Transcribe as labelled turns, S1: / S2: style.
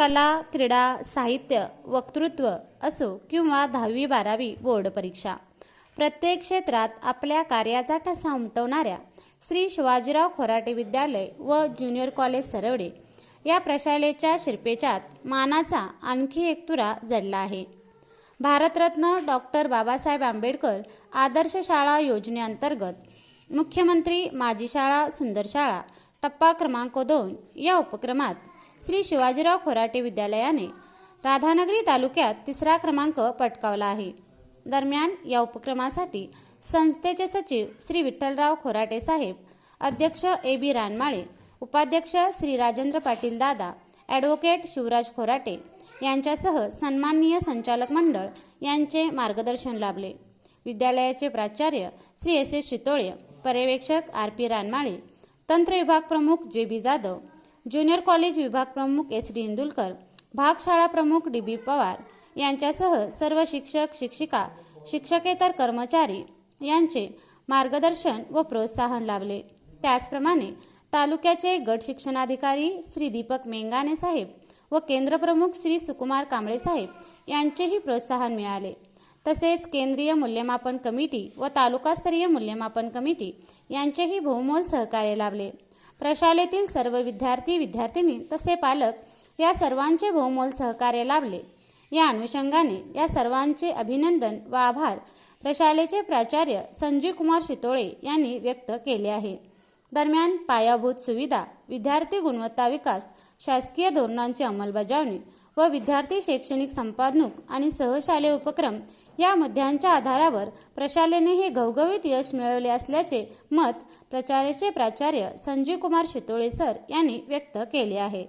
S1: कला क्रीडा साहित्य वक्तृत्व असो किंवा दहावी बारावी बोर्ड परीक्षा. प्रत्येक क्षेत्रात आपल्या कार्याचा ठसा उमटवणाऱ्या श्री शिवाजीराव खोराटे विद्यालय व ज्युनियर कॉलेज सरवडे या प्रशालेच्या शिरपेचात मानाचा आणखी एक तुरा जडला आहे. भारतरत्न डॉक्टर बाबासाहेब आंबेडकर आदर्श शाळा योजनेअंतर्गत मुख्यमंत्री माजी शाळा सुंदर शाळा टप्पा क्रमांक दोन या उपक्रमात श्री शिवाजीराव खोराटे विद्यालयाने राधानगरी तालुक्यात तिसरा क्रमांक पटकावला आहे. दरम्यान या उपक्रमासाठी संस्थेचे सचिव श्री विठ्ठलराव खोराटे साहेब अध्यक्ष ए बी रानमाळे उपाध्यक्ष श्री राजेंद्र पाटील दादा ॲडव्होकेट शिवराज खोराटे यांच्यासह सन्माननीय संचालक मंडळ यांचे मार्गदर्शन लाभले. विद्यालयाचे प्राचार्य श्री एस एस शितोळे पर्यवेक्षक आर पी रानमाळे तंत्र विभाग प्रमुख जे बी जाधव ज्युनियर कॉलेज विभाग प्रमुख एस डी इंदुलकर भागशाळा प्रमुख डी बी पवार यांच्यासह सर्व शिक्षक शिक्षिका शिक्षकेतर कर्मचारी यांचे मार्गदर्शन व प्रोत्साहन लाभले. त्याचप्रमाणे तालुक्याचे गट शिक्षणाधिकारी श्री दीपक मेंगाने साहेब व केंद्रप्रमुख श्री सुकुमार कांबळे साहेब यांचेही प्रोत्साहन मिळाले. तसेच केंद्रीय मूल्यमापन कमिटी व तालुकास्तरीय मूल्यमापन कमिटी यांचेही बहुमोल सहकार्य लाभले. प्रशालेतील सर्व विद्यार्थी विद्यार्थिनी तसे पालक या सर्वांचे बहुमोल सहकार्य लाभले. या अनुषंगाने या सर्वांचे अभिनंदन व आभार प्रशालेचे प्राचार्य संजीव कुमार शितोळे यांनी व्यक्त केले आहे. दरम्यान पायाभूत सुविधा विद्यार्थी गुणवत्ता विकास शासकीय धोरणांची अंमलबजावणी व विद्यार्थी शैक्षणिक संपादनूक आणि सहशालेय उपक्रम या मुद्द्यांच्या आधारावर प्रशालेने हे घवघवीत यश मिळवले असल्याचे मत प्रचारेचे प्राचार्य संजीव कुमार शितोळे सर यांनी व्यक्त केले आहे.